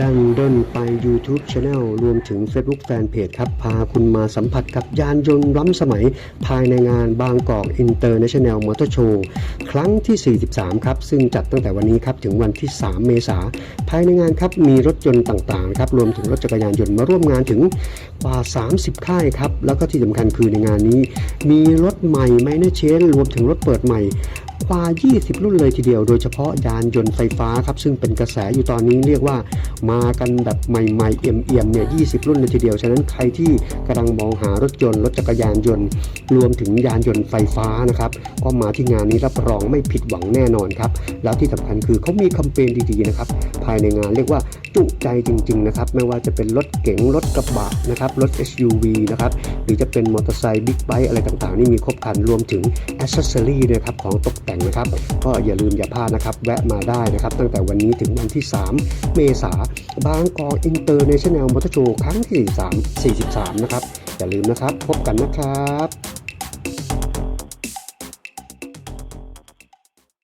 ดังด้นไป YouTube Channel รวมถึง Facebook Fanpage ครับ พาคุณมาสัมผัสกับยานยนต์ล้ำสมัย ภายในงานบางกอก International Motor Show ครั้งที่ 43 ครับ ซึ่งจัดตั้งแต่วันนี้ครับ ถึงวันที่ 3 เมษาภายในงานครับ มีรถยนต์ต่างๆ ครับ รวมถึงรถจักรยานยนต์มาร่วมงานถึงกว่า 30 ค่ายครับ แล้วก็ที่สำคัญคือในงานนี้ มีรถใหม่ไมเนเชนรวมถึงรถเปิดใหม่ กว่า 20 รุ่นเลยทีเดียว โดยเฉพาะยานยนต์ไฟฟ้าครับ ซึ่งเป็นกระแสอยู่ตอนนี้เรียกว่ามากันแบบใหม่ๆ เอี่ยมๆเนี่ย 20 รุ่นเลยทีเดียว ฉะนั้นใครที่กำลังมองหารถยนต์รถจักรยานยนต์ รวมถึงยานยนต์ไฟฟ้านะครับ ก็มาที่งานนี้รับรองไม่ผิดหวังแน่นอนครับ แล้วที่สำคัญคือเขามีแคมเปญดีๆนะครับ ภายในงานเรียกว่าจุใจจริง ๆ นะครับ ไม่ว่าจะเป็นรถเก๋งรถกระบะนะครับรถ SUV นะครับหรือจะเป็นมอเตอร์ไซค์บิ๊กไบค์อะไรต่างๆ นี่มีครบครันรวมถึงอ c เซซอรี่นะครับของตกแต่งนะครับ ก็อย่าลืมอย่าพลาดนะครับ แวะมาได้นะครับ ตั้งแต่วันนี้ถึงวันที่ 3 เมษาบางกอกอินเตอร์เนชั่นแนลมอเตอร์โชว์ครั้งที่ 3 43 นะครับ อย่าลืมนะครับ พบกันนะครับ